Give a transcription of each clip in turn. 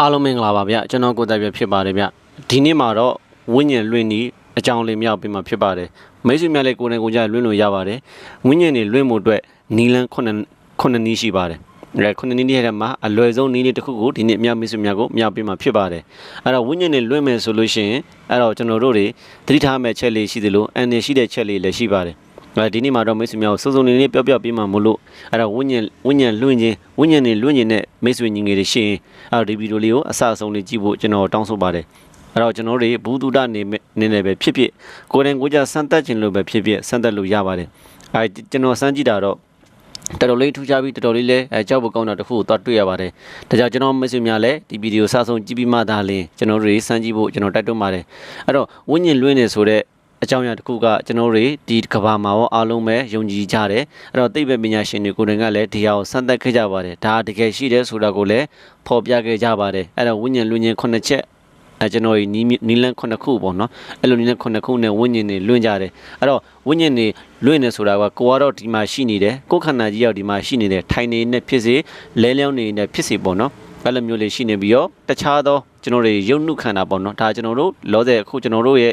အားလုံးမင်္ဂလာပါဗျကျွန်တော်ကိုယ်တိုင်ပြဖြစ်ပါတယ်ဗျဒီနေ့မှာတော့ဝိညာဉ်လွင့်ဤအကြောင်းလေးမြောက်ပြီးမှဖြစ်ပါတယ်မိတ်ဆွေများလည်းကိုယ်နဲ့ကိုယ်ကြလွင့်လို့ရပါတယ်ဝိညာဉ်တွေလွင့်မှုအတွက်နီလန်းခုနှစ်ခုနှစ်နည်းရှိပါတယ်အဲခုနှစ်နည်းတွေထဲမှာအလွယ်ဆုံးနည်းလေးတစ်ခုကိုဒီနေ့အများမိတ်ဆွေများကိုမြောက်ပြီးမှဖြစ်ပါတယ်အဲ့တော့ဝိညာဉ်တွေလွင့်မယ်ဆိုလို့ရှိရင်အဲ့တော့ကျွန်တော်တို့တွေသတိထားမဲ့ချက်လေးရှိသလိုအန်နေရှိတဲ့ချက်လေးလည်းရှိပါတယ်အဲ ဒီနေ့မှာတော့မိတ်ဆွေများကိုစုံစုံနေနေပြောပြပေးမှမလို့အဲ့တော့ဝိညာဉ်ဝိညာဉ်လွင့်ခြင်းဝိညာဉ်တွေလွင့်ခြင်းနဲ့မိတ်ဆွေညီငယ်တွေရှိရင်အဲ့တော့ဒီဗီဒီယိုလေးကိုအစအဆုံးလေးကြည့်ဖို့ကျွန်တော်တောင်းဆိုပါတယ်အဲ့တော့ကျွန်တော်တို့ဘူးတုဒနေနေနေပဲဖြစ်ဖြစ်ကိုယ်တိုင်ကိုယ်ကြစမ်းသပ်ခြင်းလို့ပဲဖြစ်ဖြစ်စမ်းသပ်လို့ရပါတယ်အဲကျွန်တော်စမ်းကြည့်တာတော့တော်တော်လေးထူးခြားပြီးတော်တော်လေးလဲအဲကြောက်ဖို့ကောင်းတာတစ်ခုကိုသွားတွေ့ရပါတယ်ဒါကြောင့်ကျွန်တော်မိတ်ဆွေများလည်းဒီဗီဒီယိုစဆုံးကြည့်ပြီးမှသာလျှင်ကျွန်တော်တို့တွေစမ်းကြည့်ဖို့ကျွန်တော်တိုက်တွန်းပါတယ်အဲ့တော့ဝိညာဉ်လွင့်နေဆိုတဲ့ အကြောင်းအရာတစ်ခုကကျွန်တော်တို့တွေဒီကဘာမှာရောအားလုံးပဲယုံကြည်ကြတယ်အဲ့တော့သိပ္ပံပညာရှင်တွေကိုယ်တိုင်ကလည်းဒီဟာကိုစမ်းသပ်ခဲ့ကြပါတယ်ဒါတကယ်ရှိတယ်ဆိုတာကိုလည်းဖော်ပြခဲ့ကြပါတယ်အဲ့တော့ဝိညာဉ်လွင့်ခြင်းခုနှစ်ချက်အဲကျွန်တော်ဒီနီးနီးလန်းခုနှစ်ခုပေါ့နော်အဲ့လိုနီးလန်းခုနှစ်ခုနဲ့ဝိညာဉ်တွေလွင့်ကြတယ်အဲ့တော့ဝိညာဉ်တွေလွင့်နေဆိုတာကကိုကတော့ဒီမှာရှိနေတယ်ကိုယ်ခန္ဓာကြီးရောက်ဒီမှာရှိနေတယ်ထိုင်နေနဲ့ဖြစ်စေလဲလျောင်းနေနဲ့ဖြစ်စေပေါ့နော် အဲ့လိုမျိုးလေးရှိနေပြီးတော့တခြားသောကျွန်တော်တွေရုပ်နုခန္ဓာပေါ့နော်ဒါကျွန်တော်တို့လောဆယ်အခုကျွန်တော်တို့ရဲ့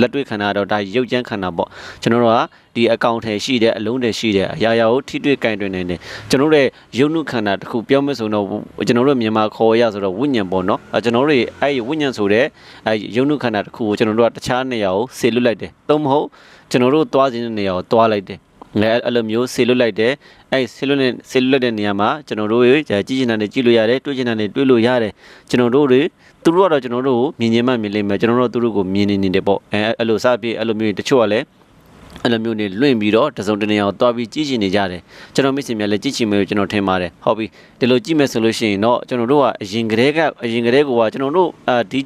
လက်တွေ့ခန္ဓာတော့ဒါရုပ်ကြမ်းခန္ဓာပေါ့ကျွန်တော်တို့ကဒီအကောင့်ထဲရှိတဲ့အလုံးတွေရှိတဲ့အရာရာကိုထိတွေ့ကင်တွင်နေတယ်ကျွန်တော်တို့ရဲ့ရုပ်နုခန္ဓာတစ်ခုပြောမယ်ဆိုတော့ကျွန်တော်တို့မြန်မာခေါ်ရဆိုတော့ဝိညာဉ်ပေါ့နော်အဲကျွန်တော်တို့ရဲ့အဲ့ဒီဝိညာဉ်ဆိုတဲ့အဲရုပ်နုခန္ဓာတစ်ခုကိုကျွန်တော်တို့ကတခြားနေရာကိုဆေလွတ်လိုက်တယ်သို့မဟုတ်ကျွန်တော်တို့သွားခြင်းတဲ့နေရာကိုသွားလိုက်တယ် လဲအဲ့လိုမျိုးဆေလွတ်လိုက်တယ်အဲ့ဆေလွတ်နဲ့ဆေလွတ်တဲ့နေရာမှာကျွန်တော်တို့ရဲ့ကြည့်ချင်တာနဲ့ကြည့်လို့ရတယ်တွေ့ချင်တာနဲ့တွေ့လို့ရတယ်ကျွန်တော်တို့တွေသူတို့ကတော့ကျွန်တော်တို့ကိုမြင်ချင်းမှမြင်လိမ့်မယ်ကျွန်တော်တို့သူတို့ကိုမြင်နေနေတယ်ပေါ့အဲအဲ့လိုစပြည့်အဲ့လိုမျိုးတချို့ကလည်းအဲ့လိုမျိုးနေလွင့်ပြီးတော့တစုံတနေရာကိုတွားပြီးကြည့်ချင်နေကြတယ်ကျွန်တော်မိတ်ဆွေများလည်းကြည့်ချင်မယ်လို့ကျွန်တော်ထင်ပါတယ်ဟုတ်ပြီဒီလိုကြည့်မယ်ဆိုလို့ရှိရင်တော့ကျွန်တော်တို့ကအရင်ကတည်းကအရင်ကတည်းကကျွန်တော်တို့အာဒီ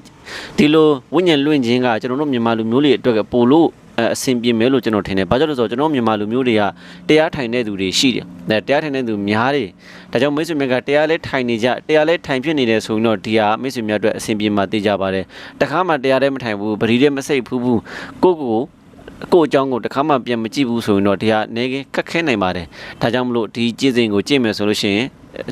ဒီလိုဝိညာဉ်လွင့်ခြင်းကကျွန်တော်တို့မြန်မာလူမျိုးတွေအတွက်ကပို့လို့ အအဆင်ပြေမယ်လို့ကျွန်တော်ထင်တယ်။ဘာကြောင့်လဲဆိုတော့ကျွန်တော်မြန်မာလူမျိုးတွေကတရားထိုင်တဲ့သူတွေရှိတယ်။အဲတရားထိုင်တဲ့သူများတယ်။ဒါကြောင့်မိတ်ဆွေများကတရားလဲထိုင်နေကြတရားလဲထိုင်ဖြစ်နေတယ်ဆိုရင်တော့ဒီဟာမိတ်ဆွေများအတွက်အဆင်ပြေမှသိကြပါတယ်။တခါမှတရားလဲမထိုင်ဘူးပရိတဲ့မစိတ်ဘူးဘူးကိုကိုကိုကိုအကြောင်းကိုတခါမှပြန်မကြည့်ဘူးဆိုရင်တော့တရားနေကခက်ခဲနိုင်ပါတယ်။ဒါကြောင့်မလို့ဒီကြည်စဉ်ကိုကြည့်မယ်ဆိုလို့ရှိရင်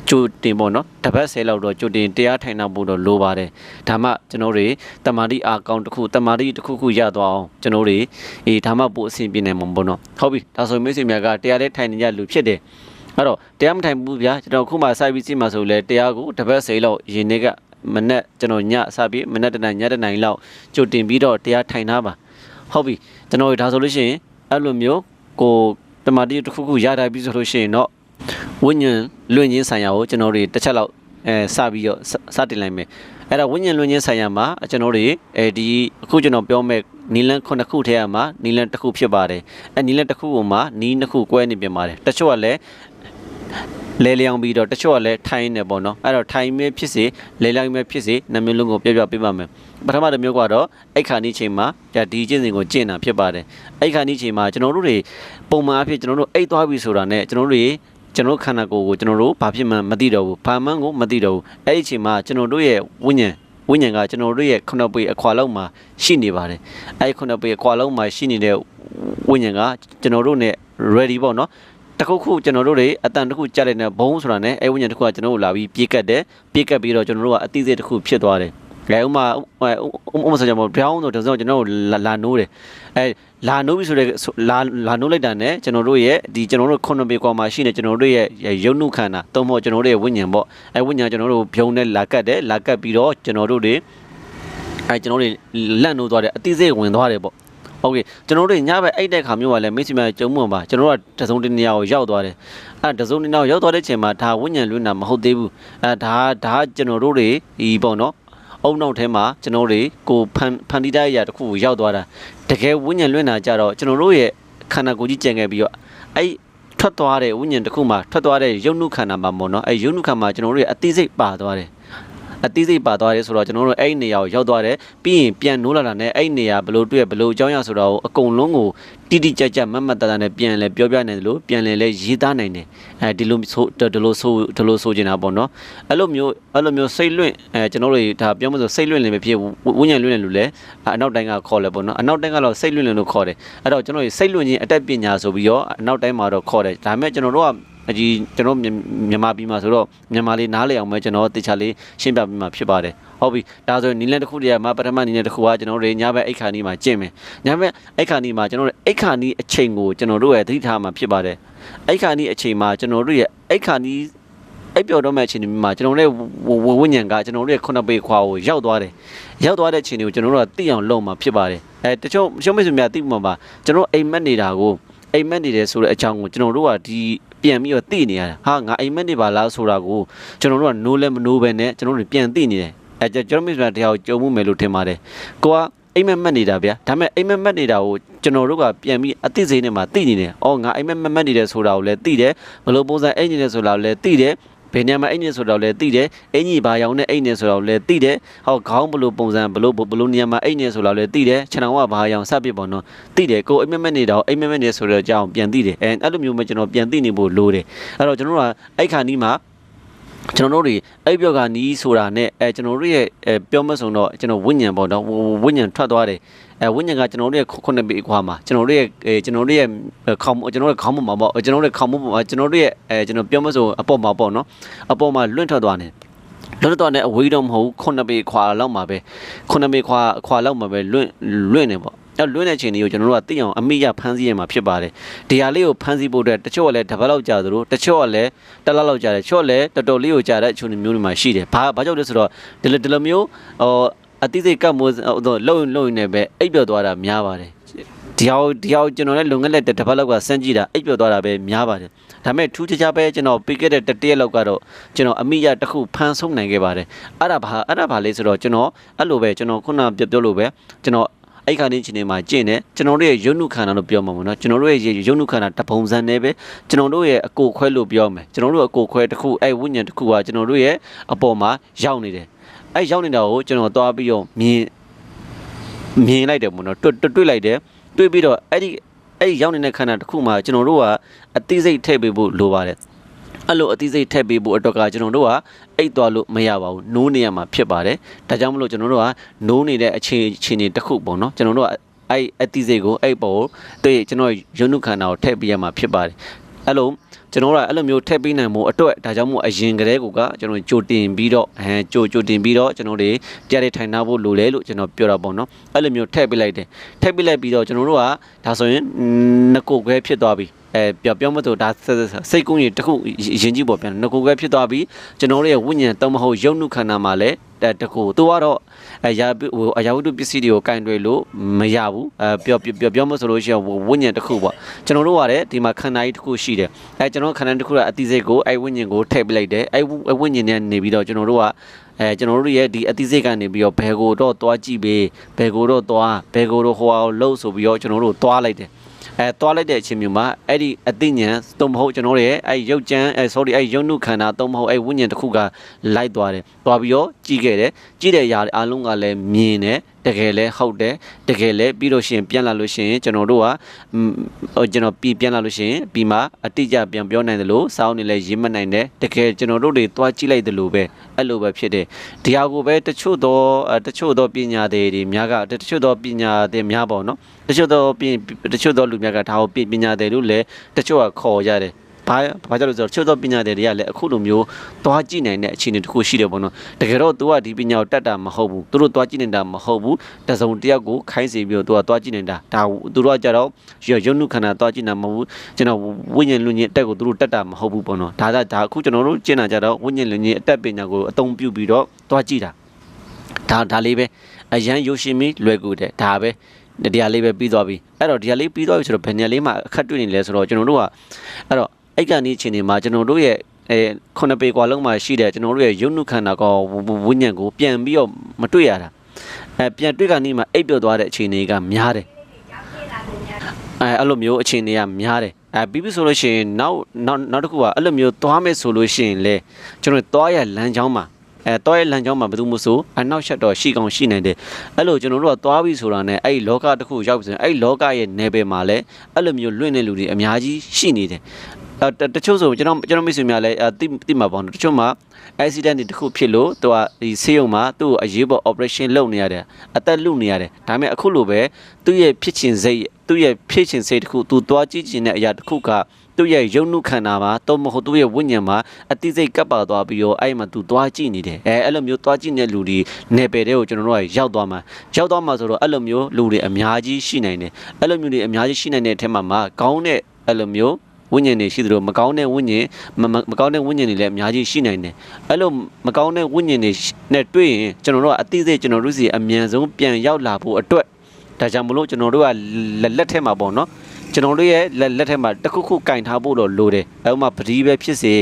ကြိုတင်ပေါ့နော်တပတ်ဆယ်လောက်တော့ကြိုတင်တရားထိုင်တာပို့တော့လိုပါတယ်ဒါမှကျွန်တော်တွေတမာတိအာကောင်းတစ်ခုတမာတိတစ်ခုခုရသွားအောင်ကျွန်တော်တွေအေးဒါမှပို့အဆင်ပြေနိုင်မှာပေါ့နော်ဟုတ်ပြီဒါဆိုမိတ်ဆွေများကတရားလေးထိုင်နေကြလူဖြစ်တယ်အဲ့တော့တရားမထိုင်ဘူးဗျာကျွန်တော်ခုမှစိုက်ပြီးစီမှာဆိုလဲတရားကိုတပတ်ဆယ်လောက်ရင်တွေကမနေ့ကျွန်တော်ညအစပြီးမနေ့တနိုင်ညတနိုင်လောက်ကြိုတင်ပြီးတော့တရားထိုင်ထားပါဟုတ်ပြီကျွန်တော်ဒါဆိုလို့ရှိရင်အဲ့လိုမျိုးကိုတမာတိတစ်ခုခုရတာပြီးဆိုလို့ရှိရင်တော့ ဝိညာဉ်လွင့်ခြင်းဆိုင်ရာကိုကျွန်တော်တွေတစ်ချက်လောက်အဲစပြီးတော့စတင်လိုက်မယ်အဲ့ဒါဝိညာဉ်လွင့်ခြင်းဆိုင်ရာမှာကျွန်တော်တွေအဲဒီအခုကျွန်တော်ပြောမဲ့နီလန်ခုနှစ်ခုထဲမှာနီလန်တစ်ခုဖြစ်ပါတယ်အဲနီလန်တစ်ခုကမှနီးနှစ်ခုကွဲနေပြန်ပါတယ်တချို့ကလည်းလဲလျောင်းပြီးတော့တချို့ကလည်းထိုင်းနေပေါ့နော်အဲ့တော့ထိုင်းမဲဖြစ်စေလဲလျောင်းမဲဖြစ်စေနှမျိုးလုံးကိုပြောပြပေးပါမယ်ပထမတစ်မျိုးကတော့အိတ်ခါနီးချိန်မှာဒါဒီကျင့်စဉ်ကိုကျင့်တာဖြစ်ပါတယ်အိတ်ခါနီးချိန်မှာကျွန်တော်တို့တွေပုံမှန်အဖြစ်ကျွန်တော်တို့အိတ်သွားပြီဆိုတာနဲ့ကျွန်တော်တို့တွေ ကျွန်တော်တို့ခန္ဓာကိုယ်ကိုကျွန်တော်တို့ဘာဖြစ်မှန်းမသိတော့ဘူးဘာမှန်းကိုမသိတော့ဘူးအဲ့ဒီအချိန်မှာကျွန်တော်တို့ရဲ့ဝိညာဉ်ဝိညာဉ်ကကျွန်တော်တို့ရဲ့ခုနှစ်ပေအခွာလောက်မှာရှိနေပါတယ်အဲ့ဒီခုနှစ်ပေအခွာလောက်မှာရှိနေတဲ့ဝိညာဉ်ကကျွန်တော်တို့ ਨੇ ready ပေါ့နော်တခုခုကျွန်တော်တို့တွေအတန်တခုကြားလိုက်တဲ့ဘုံဆိုတာနဲ့အဲဝိညာဉ်တခုကကျွန်တော်တို့လာပြီးပြေးကတ်တယ်ပြေးကတ်ပြီးတော့ကျွန်တော်တို့ကအတိအကျတခုဖြစ်သွားတယ် လဲဥမာဥမာဆိုကြမှာ brown ဆိုတော့ကျွန်တော်တို့လာနိုးတယ်အဲလာနိုးပြီဆိုတဲ့လာလာနိုးလိုက်တာ ਨੇ ကျွန်တော်တို့ရဲ့ဒီကျွန်တော်တို့ခုနှစ်ပေကွာမှာရှိနေကျွန်တော်တို့ရဲ့ရုပ်နုခန္ဓာသုံးဖို့ကျွန်တော်တို့ရဲ့ဝိညာဉ်ပေါ့အဲဝိညာဉ်ကျွန်တော်တို့ဖြုံနဲ့လာကတ်တယ်လာကတ်ပြီးတော့ကျွန်တော်တို့တွေအဲကျွန်တော်တို့လန့်နိုးသွားတယ်အတိအကျဝင်သွားတယ်ပေါ့ဟုတ်ကဲ့ကျွန်တော်တို့ညဘက်အိတ်တဲ့ခါမျိုးကလည်းမိတ်ဆွေများကြုံမှုပါကျွန်တော်တို့ကတစုံတနေရာကိုရောက်သွားတယ်အဲတစုံတနေရာကိုရောက်သွားတဲ့ချိန်မှာဒါဝိညာဉ်လွင့်တာမဟုတ်သေးဘူးအဲဒါဒါကျွန်တော်တို့တွေဒီပေါ့နော် အုံနောက်ထဲမှာကျွန်တော်တို့ကိုဖန်ဖန်တီးတဲ့အရာတစ်ခုကိုရောက်သွားတာတကယ်ဝိညာဉ်လွင့်တာကြတော့ကျွန်တော်တို့ရဲ့ခန္ဓာကိုယ်ကြီးကြံခဲ့ပြီးတော့အဲ့ထွက်သွားတဲ့ဝိညာဉ်တစ်ခုမှာထွက်သွားတဲ့ယုံနုခန္ဓာမှာပေါ့နော်အဲ့ယုံနုခန္ဓာမှာကျွန်တော်တို့ရဲ့အသိစိတ်ပါသွားတယ် အသေးစိတ်ပါသွားတယ်ဆိုတော့ကျွန်တော်တို့အဲ့ဒီနေရာကိုရောက်သွားတယ်ပြီးရင်ပြန်နိုးလာတာနဲ့အဲ့ဒီနေရာဘလို့တွေ့ဘလို့အကြောင်းရဆိုတော့အကုန်လုံးကိုတိတိကျကျမတ်မတ်တတနဲ့ပြန်လဲပြောပြနိုင်တယ်လို့ပြန်လဲလဲရေးသားနိုင်တယ်အဲဒီလိုဆိုဒီလိုဆိုဒီလိုဆိုချင်တာပေါ့နော်အဲ့လိုမျိုးအဲ့လိုမျိုးစိတ်လွင့်အဲကျွန်တော်တို့ဒါပြောမလို့စိတ်လွင့်လည်းမဖြစ်ဝိညာဉ်လွင့်လည်းလို့လဲအနောက်တိုင်းကခေါ်လဲပေါ့နော်အနောက်တိုင်းကတော့စိတ်လွင့်လည်းလို့ခေါ်တယ်အဲ့တော့ကျွန်တော်စိတ်လွင့်ခြင်းအတက်ပညာဆိုပြီးတော့အနောက်တိုင်းမှာတော့ခေါ်တယ်ဒါပေမဲ့ကျွန်တော်တို့က အဲအကြီးကျွန်တော်မြမြန်မာပြည်မှာဆိုတော့မြန်မာလေးနားလည်အောင်ပဲကျွန်တော်တေချာလေးရှင်းပြပေးမှာဖြစ်ပါတယ်ဟုတ်ပြီဒါဆိုရင်နီလန်တစ်ခုတည်းကမှာပထမနီလန်တစ်ခုကကျွန်တော်တို့ညဘက်အိတ်ခါနီးမှာကျင့်မယ်ညဘက်အိတ်ခါနီးမှာကျွန်တော်တို့အိတ်ခါနီးအချိန်ကိုကျွန်တော်တို့ရဲ့သတိထားမှာဖြစ်ပါတယ်အိတ်ခါနီးအချိန်မှာကျွန်တော်တို့ရဲ့အိတ်ခါနီးအိပ်ပျော်တော့မဲ့အချိန်ဒီမှာကျွန်တော်တို့ရဲ့ဝဝဉ္ဉဏ်ကကျွန်တော်တို့ရဲ့ခုနှစ်ပေခွာကိုရောက်သွားတယ်ရောက်သွားတဲ့အချိန်ကိုကျွန်တော်တို့ကသိအောင်လုပ်မှာဖြစ်ပါတယ်အဲတချို့ရှုံးမိတ်ဆွေများသိမှာပါကျွန်တော်အိမ်မက်နေတာကိုအိမ်မက်နေတယ်ဆိုတဲ့အကြောင်းကိုကျွန်တော်တို့ကဒီ ပြန်ပြီးတော့သိနေရတယ်ဟာငါအိမ်မက်နေပါလားဆိုတာကိုကျွန်တော်တို့ကနိုးလဲမနိုးပဲနဲ့ကျွန်တော်တို့ပြန်သိနေတယ်အဲကျွန်တော်မိတ်ဆွေများတရားကိုကြုံမှုမယ်လို့ထင်ပါတယ်ကိုကအိမ်မက်မက်နေတာဗျာဒါပေမဲ့အိမ်မက်မက်နေတာကိုကျွန်တော်တို့ကပြန်ပြီးအသိစိတ်နဲ့မှသိနေတယ်။အော်ငါအိမ်မက်မက်မက်နေတယ်ဆိုတာကိုလည်းသိတယ်။ဘယ်လိုပုံစံအိမ်နေတယ်ဆိုတာကိုလည်းသိတယ်။ ဘယ်နေရာမှာအိမ်နေဆိုတာကိုလည်းသိတယ်။အင်ကြီးဘာရောင်နဲ့အိမ်နေဆိုတာကိုလည်းသိတယ်။ဟောခေါင်းဘယ်လိုပုံစံဘယ်လိုဘယ်လိုနေရာမှာအိမ်နေဆိုတာကိုလည်းသိတယ်။ခြံတော်ကဘာရောင်စပ်ပြပေါ့နော်။သိတယ်ကိုအိမ်မက်မက်နေတာကိုအိမ်မက်မက်နေဆိုတဲ့အကြောင်းပြန်သိတယ်။အဲအဲ့လိုမျိုးမှကျွန်တော်ပြန်သိနေဖို့လိုတယ်။အဲ့တော့ကျွန်တော်တို့ကအဲ့ခါနီးမှာ ကျွန်တော်တို့တွေအဲ့ပြောကနီးဆိုတာနဲ့အဲကျွန်တော်တို့ရဲ့အဲပြောမဆုံးတော့ကျွန်တော်ဝိညာဉ်ပေါ့နော်ဝိညာဉ်ထွက်သွားတယ်အဲဝိညာဉ်ကကျွန်တော်တို့ရဲ့ခုနှစ်ပေအခွာမှာကျွန်တော်တို့ရဲ့အဲကျွန်တော်တို့ရဲ့ခေါင်းကျွန်တော်တို့ခေါင်းပေါ်မှာပေါ့ကျွန်တော်တို့ရဲ့ခေါင်းပေါ်မှာကျွန်တော်တို့ရဲ့အဲကျွန်တော်ပြောမဆုံးအပေါ်မှာပေါ့နော်အပေါ်မှာလွင့်ထွက်သွားတယ်လွတ်တော့တဲ့အဝေးတော့မဟုတ်ခုနှစ်ပေခွာလောက်မှာပဲခုနှစ်ပေခွာခွာလောက်မှာပဲလွင့်လွင့်နေပေါ့ အဲလွင့်တဲ့ချိန်တွေကိုကျွန်တော်တို့ကသိအောင်အမိရဖမ်းဆီးရမှာဖြစ်ပါတယ်ဒီဟာလေးကိုဖမ်းဆီးဖို့အတွက်တချို့ကလည်းတပတ်လောက်ကြာသလိုတချို့ကလည်းတစ်လလောက်ကြာတယ်တချို့လည်းတော်တော်လေးကိုကြာတဲ့အခြေအနေမျိုးတွေမှာရှိတယ်ဘာဘာကြောင့်လဲဆိုတော့ဒီလိုဒီလိုမျိုးဟိုအတိစိတ်ကတ်မိုးဟိုလုံလုံနေပဲအိပ်ပျော်သွားတာများပါတယ်ဒီဟာဒီဟာကျွန်တော်လည်းလုံငက်လက်တစ်ပတ်လောက်ကစမ်းကြည့်တာအိပ်ပျော်သွားတာပဲများပါတယ်ဒါပေမဲ့ထူးခြားခြားပဲကျွန်တော်ပြီးခဲ့တဲ့တစ်ရက်လောက်ကတော့ကျွန်တော်အမိရတစ်ခုဖန်ဆုံးနိုင်ခဲ့ပါတယ်အဲ့ဒါဘာအဲ့ဒါဘာလဲဆိုတော့ကျွန်တော်အဲ့လိုပဲကျွန်တော်ခုနပြောပြောလို့ပဲကျွန်တော် အဲ့ခါနေချင်းနေမှာကျင့်တယ်ကျွန်တော်တို့ရဲ့ယုံနုခန္ဓာလို့ပြောမှာပေါ့နော်ကျွန်တော်တို့ရဲ့ယုံနုခန္ဓာတပုံစံနဲ့ပဲကျွန်တော်တို့ရဲ့အကိုခွဲလို့ပြောမယ်ကျွန်တော်တို့အကိုခွဲတစ်ခုအဲ့ဝိညာဉ်တစ်ခုကကျွန်တော်တို့ရဲ့အပေါ်မှာရောက်နေတယ်အဲ့ရောက်နေတာကိုကျွန်တော်သွားပြီးတော့မြင်မြင်လိုက်တယ်ပေါ့နော်တွေ့တွေ့လိုက်တယ်တွေ့ပြီးတော့အဲ့ဒီအဲ့ဒီရောက်နေတဲ့ခန္ဓာတစ်ခုမှာကျွန်တော်တို့ကအသိစိတ်ထည့်ပေးဖို့လိုပါတယ် အဲ့လိုအသိစိတ်ထည့်ပေးဖို့အတွက်ကကျွန်တော်တို့ကအိတ်သွားလို့မရပါဘူးနိုးနေရမှာဖြစ်ပါတယ်ဒါကြောင့်မလို့ကျွန်တော်တို့ကနိုးနေတဲ့အခြေအခြေအနေတစ်ခုပေါ့နော်ကျွန်တော်တို့ကအဲ့အသိစိတ်ကိုအဲ့ပေါ်တွေ့ကျွန်တော်ယုံနုခန္ဓာကိုထည့်ပေးရမှာဖြစ်ပါတယ်အဲ့လို ကျွန်တော်တို့ကအဲ့လိုမျိုးထည့်ပေးနိုင်မှုအတွက်ဒါကြောင့်မို့အရင်ကတည်းကကျွန်တော်ကြိုတင်ပြီးတော့အဲကြိုကြိုတင်ပြီးတော့ကျွန်တော်တွေတရားတွေထိုင်နှောက်ဖို့လိုလဲလို့ကျွန်တော်ပြောတာပေါ့နော်အဲ့လိုမျိုးထည့်ပေးလိုက်တယ်ထည့်ပေးလိုက်ပြီးတော့ကျွန်တော်တို့ကဒါဆိုရင်နှစ်ကိုခွဲဖြစ်သွားပြီအဲပြောပြောမလို့ဒါစိတ်ကူးရင်တခုရင်ကြည့်ပေါ့ပြန်ငကိုကဲဖြစ်သွားပြီကျွန်တော်တို့ရဲ့ဝိညာဉ်တမဟုတ်ယုံနုခန္ဓာမှာလည်း တကူသူကတော့အရာဟိုအရာဝတ္ထုပစ္စည်းတွေကိုကင်တွယ်လို့မရဘူးအဲပြောပြောပြောမဆိုလို့ရှိရင်ဝိညာဉ်တစ်ခုပေါ့ကျွန်တော်တို့ကလည်းဒီမှာခန္ဓာကြီးတစ်ခုရှိတယ်အဲကျွန်တော်ခန္ဓာတစ်ခုကအတိစိတ်ကိုအဲဝိညာဉ်ကိုထည့်ပလိုက်တယ်အဲဝိညာဉ်နဲ့နေပြီးတော့ကျွန်တော်တို့ကအဲကျွန်တော်တို့ရဲ့ဒီအတိစိတ်ကနေပြီးတော့ဘယ်ကိုတော့သွားကြည့်ပေးဘယ်ကိုတော့သွားဘယ်ကိုတော့ဟိုအောင်လှုပ်ဆိုပြီးတော့ကျွန်တော်တို့သွားလိုက်တယ် အဲသွားလိုက်တဲ့အချိန်မျိုးမှာအဲ့ဒီအသိဉာဏ်သုံးမဟုတ်ကျွန်တော်တို့ရဲ့အဲ့ရုပ်ကြမ်းအဲ sorry အဲ့ယုံနုခန္ဓာသုံးမဟုတ်အဲ့ဝိညာဉ်တစ်ခုကလိုက်သွားတယ်သွားပြီးတော့ကြည့်ခဲ့တယ်ကြည့်တဲ့အရာအားလုံးကလည်းမြင်တယ်တကယ်လဲဟုတ်တယ်တကယ်လဲပြီးလို့ရှိရင်ပြန်လာလို့ရှိရင်ကျွန်တော်တို့ကဟိုကျွန်တော်ပြီးပြန်လာလို့ရှိရင်ပြီးမှအတိအကျပြန်ပြောနိုင်တယ်လို့စောင်းနေလဲရေးမနိုင်တယ်တကယ်ကျွန်တော်တို့တွေသွားကြည့်လိုက်တယ်လို့ပဲအဲ့လိုပဲဖြစ်တယ်ဒီဟာကိုပဲတချို့သောတချို့သောပညာတွေတွေများကတချို့သောပညာတွေများပေါ့နော်တချို့သောတချို့သောလူများကဒါကိုပညာတွေလို့လဲတချို့ကခေါ်ရတယ် ဘာဘာကြောင့်လဲဆိုတော့ချို့သောပညာတွေတွေကလည်းအခုလိုမျိုးသွားကြည့်နိုင်တဲ့အခြေအနေတစ်ခုရှိတယ်ပေါ့နော်တကယ်တော့ तू ကဒီပညာကိုတတ်တာမဟုတ်ဘူးသူတို့သွားကြည့်နေတာမဟုတ်ဘူးတစုံတစ်ယောက်ကိုခိုင်းစီပြီးတော့ तू ကသွားကြည့်နေတာဒါသူတို့ကကြတော့ရုံနုခန္ဓာသွားကြည့်နေတာမဟုတ်ဘူးကျွန်တော်ဝိညာဉ်လူညင်အတက်ကိုသူတို့တတ်တာမဟုတ်ဘူးပေါ့နော်ဒါကဒါအခုကျွန်တော်တို့ကျင့်တာကြတော့ဝိညာဉ်လူညင်အတက်ပညာကိုအသုံးပြုပြီးတော့သွားကြည့်တာဒါဒါလေးပဲအရန်ရုပ်ရှင်မီလွယ်ကူတယ်ဒါပဲတရားလေးပဲပြီးသွားပြီအဲ့တော့တရားလေးပြီးသွားပြီဆိုတော့ဘယ်နေရာလေးမှာအခက်တွေ့နေလဲဆိုတော့ကျွန်တော်တို့ကအဲ့တော့ အဲ့ကနေချင်းနေမှာကျွန်တော်တို့ရဲ့အဲခုနှစ်ပေกว่าလုံးမှာရှိတဲ့ကျွန်တော်တို့ရဲ့ယုံနုခန္ဓာကောဝိညာဉ်ကိုပြန်ပြီးတော့မတွေ့ရတာအဲပြန်တွေ့ကနေမှအိပ်ပျော်သွားတဲ့အခြေအနေကများတယ်အဲအဲ့လိုမျိုးအခြေအနေကများတယ်အဲပြီးပြီဆိုလို့ရှိရင်နောက်နောက်နောက်တစ်ခုကအဲ့လိုမျိုးသွားမယ်ဆိုလို့ရှိရင်လေကျွန်တော်သွားရလမ်းကြောင်းမှာအဲတော့ရဲ့လမ်းကြောင်းမှာဘယ်သူမှဆိုအနောက်ရှက်တော့ရှိကောင်ရှိနိုင်တယ်အဲ့လိုကျွန်တော်တို့ကသွားပြီဆိုတာနဲ့အဲ့ဒီလောကတစ်ခုရောက်ပြီဆိုရင်အဲ့ဒီလောကရဲ့နယ်ပယ်မှာလည်းအဲ့လိုမျိုးလွင့်နေလူတွေအများကြီးရှိနေတယ်အဲ တချို့ဆိုကျွန်တော်ကျွန်တော်မိတ်ဆွေများလည်းအတိတိမှာပေါ့နော်တချို့မှာ accident တွေတစ်ခုဖြစ်လို့သူကဒီဆေးရုံမှာသူ့ကိုအရေးပေါ် operation လုပ်နေရတယ်အသက်လုနေရတယ်ဒါပေမဲ့အခုလိုပဲသူ့ရဲ့ဖြစ်ချင်စိတ်သူ့ရဲ့ဖြစ်ချင်စိတ်တစ်ခုသူသွားကြည့်ချင်တဲ့အရာတစ်ခုကသူ့ရဲ့ယုံနုခန္ဓာမှာတော့မဟုတ်သူ့ရဲ့ဝိညာဉ်မှာအတိစိတ်ကပ်ပါသွားပြီးတော့အဲ့မှာသူသွားကြည့်နေတယ်အဲအဲ့လိုမျိုးသွားကြည့်နေတဲ့လူတွေနေပယ်တဲ့ကိုကျွန်တော်တို့ကရောက်သွားမှာရောက်သွားမှာဆိုတော့အဲ့လိုမျိုးလူတွေအများကြီးရှိနိုင်တယ်အဲ့လိုမျိုးတွေအများကြီးရှိနိုင်တဲ့အထက်မှာမှာကောင်းတဲ့အဲ့လိုမျိုး ဝိညာဉ်တွေရှိသလိုမကောင်းတဲ့ဝိညာဉ်မမမကောင်းတဲ့ဝိညာဉ်တွေလည်းအများကြီးရှိနိုင်တယ်အဲ့လိုမကောင်းတဲ့ဝိညာဉ်တွေနဲ့တွေ့ရင်ကျွန်တော်တို့ကအတိစိတ်ကျွန်တော်တို့စီအမြန်ဆုံးပြန်ရောက်လာဖို့အတွက်ဒါကြောင့်မလို့ကျွန်တော်တို့ကလက်လက်ထဲမှာပေါ့နော်ကျွန်တော်တို့ရဲ့လက်လက်ထက်မှာတစ်ခုခုကင်ထားဖို့တော့လိုတယ်အဲဥမာပတိပဲဖြစ်စေ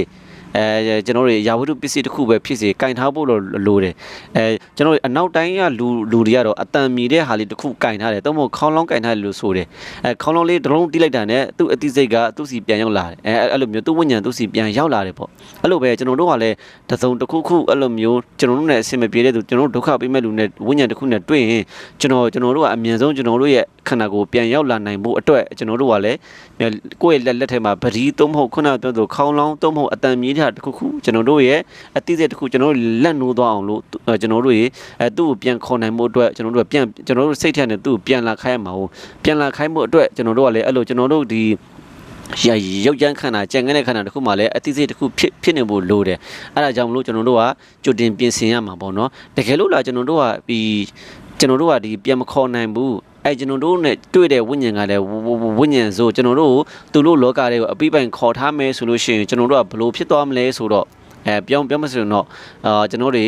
အဲကျွန်တော်တို့ရာဝတ္ထုပစ္စည်းတစ်ခုပဲဖြစ်စေကင်ထားဖို့တော့လိုတယ်အဲကျွန်တော်တို့အနောက်တိုင်းကလူလူတွေကတော့အတန်မြည်တဲ့ဟာလေးတစ်ခုကင်ထားတယ်တော့မဟုတ်ခေါင်းလောင်းကင်ထားတယ်လို့ဆိုတယ်အဲခေါင်းလောင်းလေးတစ်လုံးတီးလိုက်တာနဲ့သူ့အတိစိတ်ကသူ့စီပြန်ရောက်လာတယ်အဲအဲ့လိုမျိုးသူ့ဝိညာဉ်သူ့စီပြန်ရောက်လာတယ်ပေါ့အဲ့လိုပဲကျွန်တော်တို့ကလည်းတစ်စုံတစ်ခုခုအဲ့လိုမျိုးကျွန်တော်တို့နဲ့အဆင်မပြေတဲ့သူကျွန်တော်တို့ဒုက္ခပေးမဲ့လူနဲ့ဝိညာဉ်တစ်ခုနဲ့တွေ့ရင်ကျွန်တော်ကျွန်တော်တို့ကအမြင်ဆုံးကျွန်တော်တို့ရဲ့ခန္ဓာကိုယ်ပြန်ရောက်လာနိုင်ဖို့အတွက်ကျွန်တော်တို့ကလည်းကိုယ့်ရဲ့လက်လက်ထဲမှာပတိသုံးမဟုတ်ခုနကပြောသူခေါင်းလောင်းသုံးမဟုတ်အတန်မြေးတာတစ်ခုခုကျွန်တော်တို့ရဲ့အတိအကျတစ်ခုကျွန်တော်တို့လက်နိုးသွားအောင်လို့အဲကျွန်တော်တို့ရေအဲသူ့ကိုပြန်ခေါ်နိုင်မှုအတွက်ကျွန်တော်တို့ကပြန်ကျွန်တော်တို့စိတ်ထဲနဲ့သူ့ကိုပြန်လာခိုင်းရမှာဟုတ်ပြန်လာခိုင်းမှုအတွက်ကျွန်တော်တို့ကလည်းအဲ့လိုကျွန်တော်တို့ဒီရရုပ်ကြမ်းခန္ဓာကြံငတဲ့ခန္ဓာတစ်ခုမှလည်းအတိအကျတစ်ခုဖြစ်ဖြစ်နေဖို့လိုတယ်အဲ့ဒါကြောင့်မလို့ကျွန်တော်တို့ကကြိုတင်ပြင်ဆင်ရမှာပေါ့နော်တကယ်လို့လားကျွန်တော်တို့ကပြီးကျွန်တော်တို့ကဒီပြန်မခေါ်နိုင်ဘူး အဲကျွန်တော်တို့နဲ့တွေ့တဲ့ဝိညာဉ်ကလည်းဝဝဝိညာဉ်ဆိုကျွန်တော်တို့ကိုသူတို့လောကတွေကိုအပိပိုင်ခေါ်ထားမယ်ဆိုလို့ရှိရင်ကျွန်တော်တို့ကဘယ်လိုဖြစ်သွားမလဲဆိုတော့အဲပြောင်းပြောင်းမစလို့တော့အာကျွန်တော်တွေ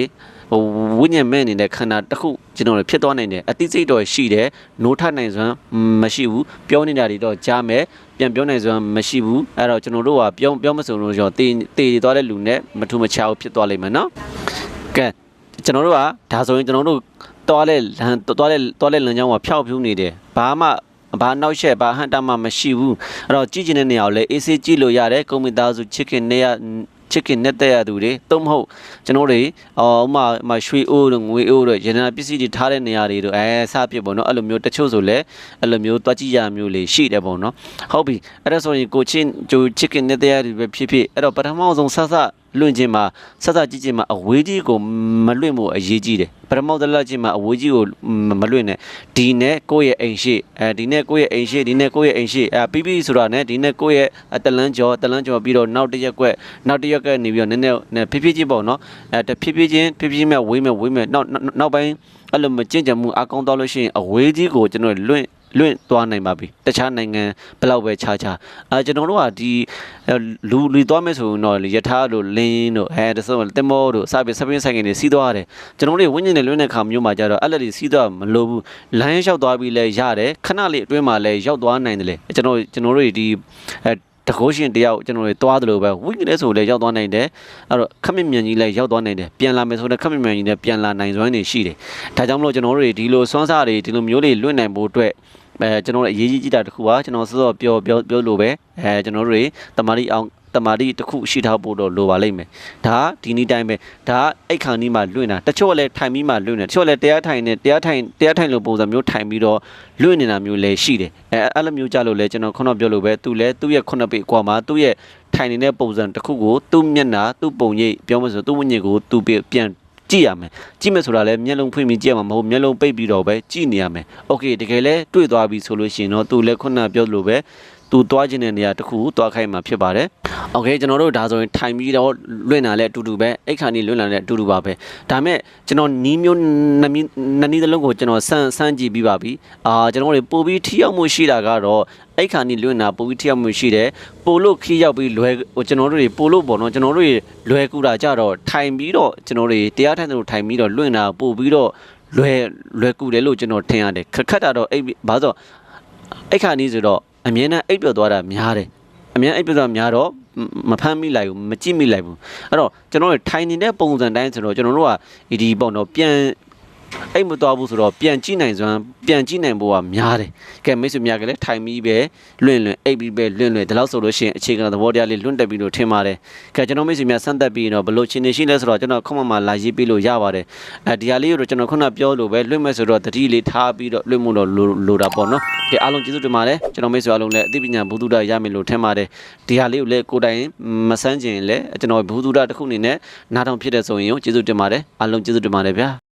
ဟိုဝိညာဉ်မဲ့နေတဲ့ခန္ဓာတစ်ခုကျွန်တော်တို့ဖြစ်သွားနိုင်တယ်အတိစိတ်တော့ရှိတယ်နိုးထနိုင်စွမ်းမရှိဘူးပြောနေတာတွေတော့ကြားမယ်ပြန်ပြောနိုင်စွမ်းမရှိဘူးအဲ့တော့ကျွန်တော်တို့ကပြောင်းပြောင်းမစလို့ရောတေးတေးသွားတဲ့လူနဲ့မထူမချာဘူးဖြစ်သွားလိမ့်မယ်နော်ကဲကျွန်တော်တို့ကဒါဆိုရင်ကျွန်တော်တို့ သွားလဲလမ်းသွားလဲသွားလဲလမ်းကြောင်းမှာဖျောက်ဖြူးနေတယ်ဘာမှဘာနောက်ရှက်ဘာဟန်တာမှမရှိဘူးအဲ့တော့ကြည့်ချင်တဲ့နေရာကိုလည်းအေးဆေးကြည့်လို့ရတယ်ကွန်ပျူတာဆိုချစ်ခင်နေရချစ်ခင်နဲ့တဲ့ရသူတွေတုံးမဟုတ်ကျွန်တော်တွေအော်ဥမာဥမာရွှေအိုးတို့ငွေအိုးတို့ရတနာပစ္စည်းတွေထားတဲ့နေရာတွေတို့အဲစဖြစ်ပေါ့နော်အဲ့လိုမျိုးတချို့ဆိုလဲအဲ့လိုမျိုးတွားကြည့်ရမျိုးလေးရှိတယ်ပေါ့နော်ဟုတ်ပြီအဲ့ဒါဆိုရင်ကိုချင်းဂျိုချစ်ခင်နဲ့တဲ့ရတွေပဲဖြစ်ဖြစ်အဲ့တော့ပထမဆုံးဆဆ လွင့်ခြင်းမှာဆက်ဆက်ကြည့်ခြင်းမှာအဝေးကြီးကိုမလွင့်ဖို့အရေးကြီးတယ်ပထမဆုံးလက်ခြင်းမှာအဝေးကြီးကိုမလွင့်နဲ့ဒီနဲ့ကိုယ့်ရဲ့အိမ်ရှိအဲဒီနဲ့ကိုယ့်ရဲ့အိမ်ရှိဒီနဲ့ကိုယ့်ရဲ့အိမ်ရှိအဲပြီးပြီဆိုတာနဲ့ဒီနဲ့ကိုယ့်ရဲ့တလန်းကျော်တလန်းကျော်ပြီးတော့နောက်တစ်ရက်ကွက်နောက်တစ်ရက်ကွက်နေပြီးတော့နည်းနည်းဖြည်းဖြည်းချင်းပေါ့နော်အဲတဖြည်းဖြည်းချင်းဖြည်းဖြည်းချင်းမဲ့ဝေးမဲ့ဝေးမဲ့နောက်နောက်ပိုင်းအဲ့လိုမကြင်ကြံမှုအကောင်းတော့လို့ရှိရင်အဝေးကြီးကိုကျွန်တော်လွင့် လွင့်သွားနိုင်ပါပြီတခြားနိုင်ငံဘယ်လောက်ပဲခြားခြားအဲကျွန်တော်တို့ကဒီလူလူသွားမယ်ဆိုရင်တော့ယထာတို့လင်းတို့အဲတဆုံးတင်မောတို့စပင်းစပင်းဆိုင်ကနေစီးသွားတယ်ကျွန်တော်တို့ဝိညာဉ်နဲ့လွင့်တဲ့ခါမျိုးမှာကြတော့အဲ့လက်တွေစီးသွားမလို့ဘူးလမ်းလျှောက်သွားပြီးလဲရတယ်ခဏလေးအတွင်းမှာလဲရောက်သွားနိုင်တယ်လေကျွန်တော်ကျွန်တော်တို့ဒီအဲတကောရှင်တယောက်ကျွန်တော်တို့သွားတယ်လို့ပဲဝိညာဉ်လည်းဆိုလည်းရောက်သွားနိုင်တယ်အဲ့တော့ခက်မြမြန်ကြီးလည်းရောက်သွားနိုင်တယ်ပြန်လာမယ်ဆိုတော့ခက်မြမြန်ကြီးလည်းပြန်လာနိုင်စွမ်းနေရှိတယ်ဒါကြောင့်မလို့ကျွန်တော်တို့တွေဒီလိုစွမ်းစားတွေဒီလိုမျိုးတွေလွတ်နိုင်ဖို့အတွက် အဲကျွန်တော်တို့အရေးကြီးကြတာတစ်ခုပါကျွန်တော်စောစောပြောပြောပြောလို့ပဲအဲကျွန်တော်တို့တွေတမာရီအောင်တမာတိတစ်ခုရှိထားဖို့တော့လိုပါလိမ့်မယ်။ဒါဒီနေ့တိုင်းပဲဒါအိတ်ခံဒီမှာလွင့်တာတချို့လည်းထိုင်ပြီးမှလွင့်တယ်တချို့လည်းတရားထိုင်နေတရားထိုင်တရားထိုင်လို့ပုံစံမျိုးထိုင်ပြီးတော့လွင့်နေတာမျိုးလည်းရှိတယ်။အဲအဲ့လိုမျိုးကြလို့လည်းကျွန်တော်ခုနပြောလို့ပဲသူလည်းသူ့ရဲ့ခုနှစ်ပေအကွာမှာသူ့ရဲ့ထိုင်နေတဲ့ပုံစံတစ်ခုကိုသူ့မျက်နှာသူ့ပုံရိပ်ပြောမလို့သူ့ဝိညာဉ်ကိုသူ့ပြန် ကြည့်ရမယ်ကြည့်မယ်ဆိုတာလည်းမျက်လုံးဖွင့်ပြီးကြည့်ရမှာမဟုတ်မျက်လုံးပိတ်ပြီးတော့ပဲကြည့်နေရမယ်โอเคတကယ်လဲတွေ့သွားပြီဆိုလို့ရှိရင်တော့သူလည်းခုနပြောလို့ပဲ သူသွားခြင်းတဲ့နေရာတစ်ခုကိုသွားခိုင်းမှာဖြစ်ပါတယ်။ Okay ကျွန်တော်တို့ဒါဆိုရင်ထိုင်ပြီးတော့လွင့်တာလည်းအတူတူပဲအိတ်ခါနေလွင့်တာလည်းအတူတူပါပဲ။ဒါမဲ့ကျွန်တော်နီးမျိုးနှစ်နည်းသလုံးကိုကျွန်တော်ဆန်းဆန်းကြည့်ပြီးပါပြီ။အာကျွန်တော်တို့ပို့ပြီးထိရောက်မှုရှိတာကတော့အိတ်ခါနေလွင့်တာပို့ပြီးထိရောက်မှုရှိတယ်။ပို့လို့ခီးရောက်ပြီးလွယ်ကျွန်တော်တို့တွေပို့လို့ပေါ့နော်ကျွန်တော်တို့တွေလွယ်ကူတာကြတော့ထိုင်ပြီးတော့ကျွန်တော်တို့တရားထိုင်တယ်လို့ထိုင်ပြီးတော့လွင့်တာပို့ပြီးတော့လွယ်လွယ်ကူတယ်လို့ကျွန်တော်ထင်ရတယ်ခက်ခက်တာတော့အိတ်ဘာလို့ဆိုအိတ်ခါနီးဆိုတော့ အမြဲတမ်းအိပ်ပျော်သွားတာများတယ်အမြဲအိပ်ပျော်သွားများတော့မဖမ်းမိလိုက်ဘူးမကြည့်မိလိုက်ဘူးအဲ့တော့ကျွန်တော်တို့ထိုင်နေတဲ့ပုံစံတိုင်းဆိုတော့ကျွန်တော်တို့ကဒီပေါ့နော်ပြန် အိမ်မတော်ဘူးဆိုတော့ပြန်ကြည့်နိုင်စွမ်းပြန်ကြည့်နိုင်ဖို့ကများတယ်။ကဲမိတ်ဆွေများကလည်းထိုင်ပြီးပဲလွင့်လွင့်အိပ်ပြီးပဲလွင့်လွင့်ဒါလို့ဆိုလို့ရှိရင်အခြေခံသဘောတရားလေးလွင့်တက်ပြီးလို့ထင်ပါတယ်။ကဲကျွန်တော်မိတ်ဆွေများစမ်းသက်ပြီးတော့ဘလို့ချင်းနေရှိလဲဆိုတော့ကျွန်တော်ခုမှမှလာရေးပြီးလို့ရပါတယ်။အဲဒီဟာလေးကိုတော့ကျွန်တော်ခုနပြောလို့ပဲလွင့်မဲ့ဆိုတော့တတိလေးထားပြီးတော့လွင့်မှုတော့လိုတာပေါ့နော်။ကဲအားလုံးကျေးဇူးတင်ပါတယ်။ကျွန်တော်မိတ်ဆွေအားလုံးလည်းအသိပညာဘုသူဒ္ဓရမယ်လို့ထင်ပါတယ်။ဒီဟာလေးကိုလည်းကိုယ်တိုင်မဆန်းကျင်လည်းကျွန်တော်ဘုသူဒ္ဓတစ်ခုအနေနဲ့နားထောင်ဖြစ်တဲ့ဆိုရင်ကျေးဇူးတင်ပါတယ်။အားလုံးကျေးဇူးတင်ပါတယ်ဗျာ။